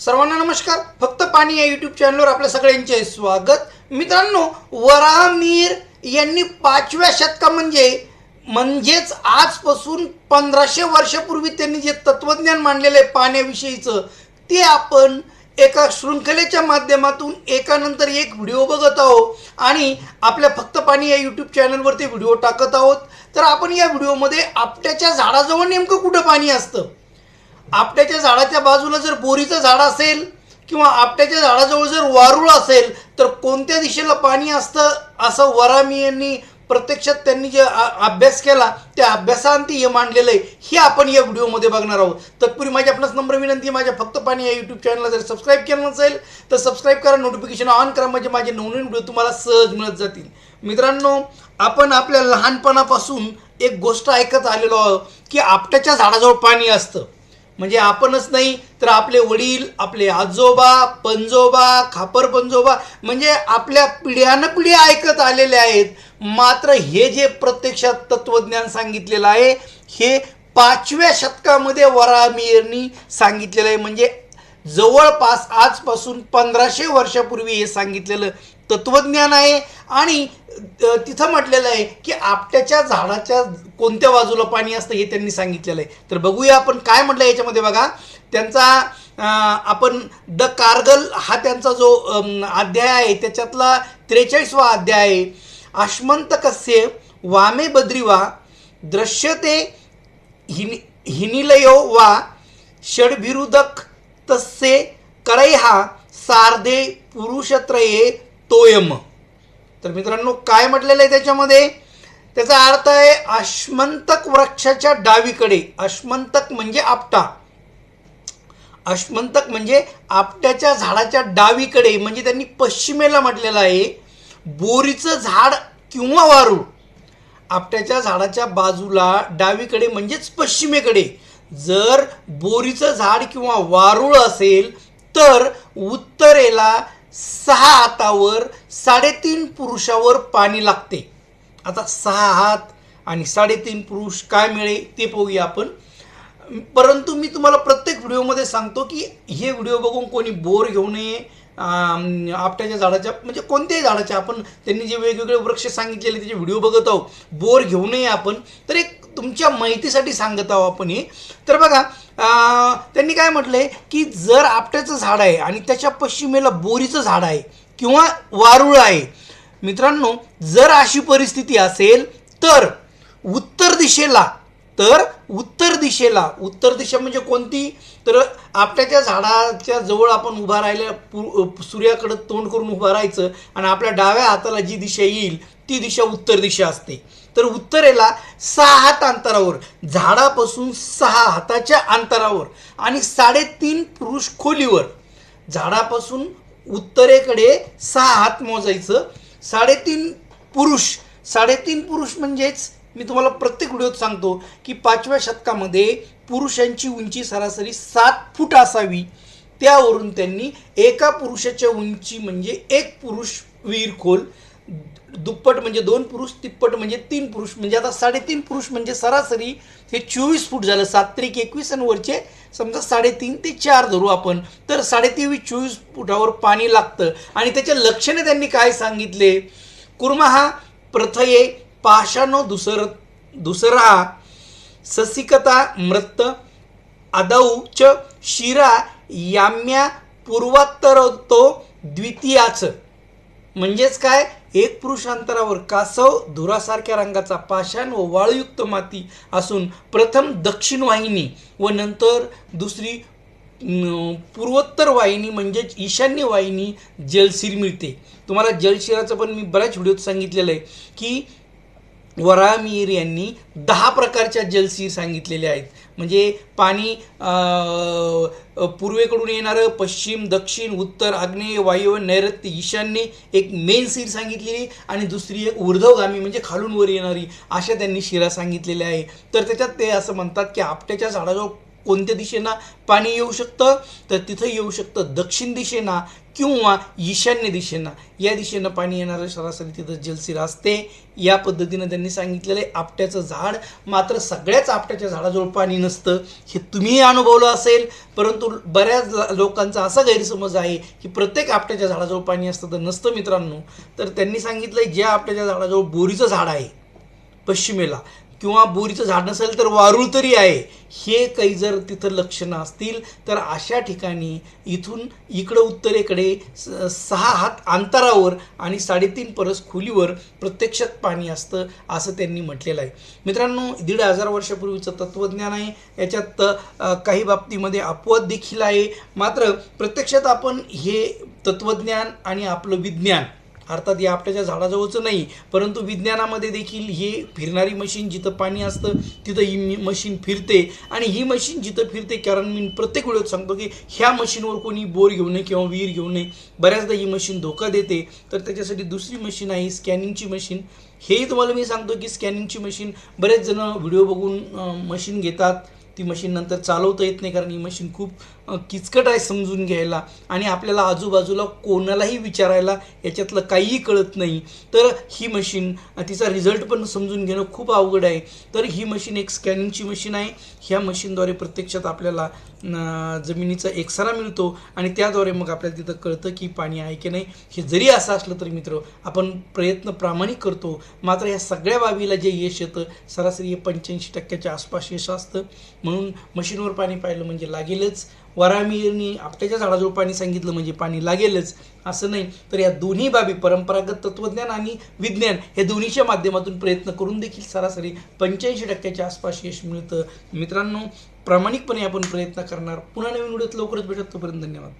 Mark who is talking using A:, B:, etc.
A: सर्वांना नमस्कार. फक्त पाणी या यूट्यूब चॅनलवर आपल्या सगळ्यांचे स्वागत. मित्रांनो वरामीर यांनी पाचव्या शतका म्हणजे म्हणजेच आजपासून पंधराशे वर्षापूर्वी त्यांनी जे तत्वज्ञान मांडलेलं आहे पाण्याविषयीचं ते आपण एका शृंखलेच्या माध्यमातून एकानंतर एक व्हिडिओ बघत आहोत आणि आपल्या फक्त पाणी या यूट्यूब चॅनलवरती व्हिडिओ टाकत आहोत. तर आपण या व्हिडिओमध्ये आपट्याच्या झाडाजवळ नेमकं कुठं पाणी असतं? आपट्याच्या झाडाच्या बाजूला जर बोरीचं झाड असेल किंवा आपट्याच्या झाडाजवळ जर वारुळ असेल तर कोणत्या दिशेला पाणी असतं? असं वरामी यांनी प्रत्यक्षात त्यांनी जे आ- अभ्यास केला त्या अभ्यासांती हे मांडलेलं आहे. हे आपण या व्हिडिओमध्ये बघणार आहोत. तत्पूर्वी माझी आपणास नम्र विनंती माझ्या फक्त पाणी या यूट्यूब चॅनलला जर सबस्क्राईब केलं नसेल तर सबस्क्राईब करा नोटिफिकेशन ऑन करा म्हणजे माझे नवनवीन व्हिडिओ तुम्हाला सहज मिळत जातील. मित्रांनो आपण आपल्या लहानपणापासून एक गोष्ट ऐकत आलेलो आहोत की आपट्याच्या झाडाजवळ पाणी असतं. म्हणजे आपणच नाही तर आपले वडील आपले आजोबा पंजोबा खापर पंजोबा म्हणजे आपल्या पिढ्यानपिढी ऐकत आलेले आहेत. मात्र हे जे प्रत्यक्षात तत्वज्ञान सांगितलेलं आहे हे पाचव्या शतकामध्ये वरामीरनी सांगितलेलं आहे. म्हणजे जवळपास आजपासून पंधराशे वर्षापूर्वी हे सांगितलेलं तत्वज्ञान आहे आणि तिथं म्हटलेलं आहे की आपट्याच्या झाडाच्या कोणत्या बाजूला पाणी असतं हे त्यांनी सांगितलेलं आहे. तर बघूया आपण काय म्हटलं याच्यामध्ये बघा. त्यांचा आपण द कारगल हा त्यांचा जो अध्याय आहे त्याच्यातला त्रेचाळीसवा अध्याय आहे. आश्मंत कस्य वामे बद्रिवा दृश्यते हिनि हिनिलयो वा षडभिरुदक तस्य करैहा सार्धे पुरुषत्रये तोयम. तर मित्रांनो काय म्हटलेलं आहे त्याच्यामध्ये? त्याचा अर्थ आहे अश्मंतक वृक्षाच्या डावीकडे. अश्मंतक म्हणजे आपटा. अश्मंतक म्हणजे आपट्याच्या झाडाच्या डावीकडे म्हणजे त्यांनी पश्चिमेला म्हटलेलं आहे. बोरीचं झाड किंवा वारू. आपट्याच्या झाडाच्या बाजूला डावीकडे म्हणजेच पश्चिमेकडे. जर बोरीचं झाड किंवा वारुळ असेल तर उत्तरेला सहा हातावर साडेतीन पुरुषावर पाणी लागते. आता सहा हात आणि साडेतीन पुरुष काय मिळेल ते पाहूया आपण. परंतु मी तुम्हाला प्रत्येक व्हिडिओमध्ये सांगतो की हे व्हिडिओ बघून कोणी बोर घेऊ नये आपट्याच्या झाडाच्या म्हणजे कोणत्याही झाडाच्या आपण त्यांनी जे वेगवेगळे वृक्ष सांगितलेले त्याचे व्हिडिओ बघत आहोत बोर घेऊ नये आपण. तर एक तुमच्या माहितीसाठी सांगत आहोत आपण हे. तर बघा त्यांनी काय म्हटलंय की जर आपट्याचं झाड आहे आणि त्याच्या पश्चिमेला बोरीचं झाड आहे किंवा वारुळ आहे मित्रांनो जर अशी परिस्थिती असेल तर उत्तर दिशेला तर उत्तर दिशेला उत्तर दिशा म्हणजे कोणती? तर आपट्याच्या झाडाच्या जवळ आपण उभा राहिल्या पु सूर्याकडं तोंड करून उभं राहायचं आणि आपल्या डाव्या हाताला जी दिशा येईल ती दिशा उत्तर दिशा असते. तर उत्तरेला सहा हात अंतरावर झाडापासून सहा हाताच्या अंतरावर आणि साडेतीन पुरुष खोलीवर. झाडापासून उत्तरेकडे सहा हात मोजायचं. साडेतीन पुरुष साडेतीन पुरुष म्हणजेच मी तुम्हाला प्रत्येक व्हिडिओत सांगतो की पाचव्या शतकामध्ये पुरुषांची उंची सरासरी सात फूट असावी. त्यावरून त्यांनी एका पुरुषाच्या उंची म्हणजे एक पुरुष विहीर खोल दुप्पट म्हणजे दोन पुरुष तिप्पट म्हणजे तीन पुरुष. म्हणजे आता साडेतीन पुरुष म्हणजे सरासरी हे चोवीस फूट झालं सात त्रिक एकवीस आणि वरचे समजा साडेतीन ते चार धरू आपण. तर साडेतेवीस चोवीस फुटावर पाणी लागतं. आणि त्याच्या लक्षणे त्यांनी काय सांगितले? कुर्मा हा प्रथये पाषाणो दुसर दुसरा ससिकता मृत आदौ च शिरा याम्या पूर्वात्तरतो द्वितीयाच. म्हणजेच काय? एक पुरुष अंतरावर कासव धुरासारख्या रंगाचा पाषाण व वाळयुक्त माती असून प्रथम दक्षिण वाहिनी व नंतर दुसरी पूर्वोत्तर वाहिनी म्हणजेच ईशान्य वाहिनी जलशिर मिळते. तुम्हाला जलशिराचं पण मी बऱ्याच व्हिडिओत सांगितलेलं आहे की वरामीर यांनी दहा प्रकारच्या जलसीर सांगितलेल्या आहेत. म्हणजे पाणी पूर्वेकडून येणारं पश्चिम दक्षिण उत्तर आग्नेय वायव्य नैऋत्य ईशान्य एक मेन सीर सांगितलेली आणि दुसरी एक ऊर्ध्वगामी म्हणजे खालून वर येणारी अशा त्यांनी शिरा सांगितलेल्या आहे तर त्याच्यात ते असं म्हणतात की आपट्याच्या झाडाजवळ कोणत्या दिशेनं पाणी येऊ शकतं? तर तिथं येऊ शकतं दक्षिण दिशेनं किंवा ईशान्य दिशेनं. या दिशेनं पाणी येणारं सरासरी तिथं जलसिरा असते. या पद्धतीनं त्यांनी सांगितलेलं आहे आपट्याचं झाड मात्र सगळ्याच आपट्याच्या झाडाजवळ पाणी नसतं. हे तुम्हीही अनुभवलं असेल परंतु बऱ्याच लोकांचा असा गैरसमज आहे की प्रत्येक आपट्याच्या झाडाजवळ पाणी असतं तर नसतं मित्रांनो. तर त्यांनी सांगितलं आहे ज्या आपट्याच्या झाडाजवळ बोरीचं झाड आहे पश्चिमेला किंवा बोरीचं झाड नसेल तर वारूळ तरी आहे. हे काही जर तिथं लक्षणं असतील तर अशा ठिकाणी इथून इकडं उत्तरेकडे स- सहा हात अंतरावर आणि साडेतीन परस खोलीवर प्रत्यक्षात पाणी असतं असं त्यांनी म्हटलेलं आहे. मित्रांनो दीड हजार वर्षापूर्वीचं तत्त्वज्ञान आहे. याच्यात काही बाबतीमध्ये अपवाद देखील आहे. मात्र प्रत्यक्षात आपण हे तत्त्वज्ञान आणि आपलं विज्ञान अर्थात या आपल्याच्या झाडाजवळचं नाही परंतु विज्ञानामध्ये देखील हे फिरणारी मशीन जिथं पाणी असतं तिथं ही मी- मशीन फिरते. आणि ही मशीन जिथं फिरते कारण मी प्रत्येक वेळेत सांगतो की ह्या मशीनवर कोणी बोर घेऊ नये किंवा विहीर घेऊ नये. बऱ्याचदा ही मशीन धोका देते. तर त्याच्यासाठी दुसरी मशीन आहे स्कॅनिंगची मशीन हेही तुम्हाला मी सांगतो की स्कॅनिंगची मशीन बरेच जण व्हिडिओ बघून मशीन घेतात. ती मशीन नंतर चालवता येत नाही कारण ही मशीन खूप किचकट आहे समजून घ्यायला. आणि आपल्याला आजूबाजूला कोणालाही विचारायला याच्यातलं काहीही कळत नाही. तर ही मशीन तिचा रिझल्ट पण समजून घेणं खूप अवघड आहे. तर ही मशीन एक स्कॅनिंगची मशीन आहे. ह्या मशीनद्वारे प्रत्यक्षात आपल्याला जमिनीचा एकसारा मिळतो. आणि त्याद्वारे मग आपल्याला तिथं कळतं की पाणी आहे की नाही. हे जरी असं असलं तरी मित्र आपण प्रयत्न प्रामाणिक करतो. मात्र या सगळ्या बाबीला जे यश येतं सरासरी हे पंच्याऐंशी टक्क्याच्या आसपास यश असतं. म्हणून मशीनवर पाणी पाहिलं म्हणजे लागेलच. वरामीनी आपट्याच्या झाडाजवळ पाणी सांगितलं म्हणजे पाणी लागेलच. असं नाही तर या दोन्ही बाबी परंपरागत तत्त्वज्ञान आणि विज्ञान हे दोन्हीच्या माध्यमातून प्रयत्न करून देखील सरासरी पंच्याऐंशी टक्क्याच्या आसपास यश मिळतं. मित्रांनो प्रामाणिकपणे आपण प्रयत्न करणार. पुन्हा नवीन व्हिडिओत लवकरच भेटत तोपर्यंत धन्यवाद.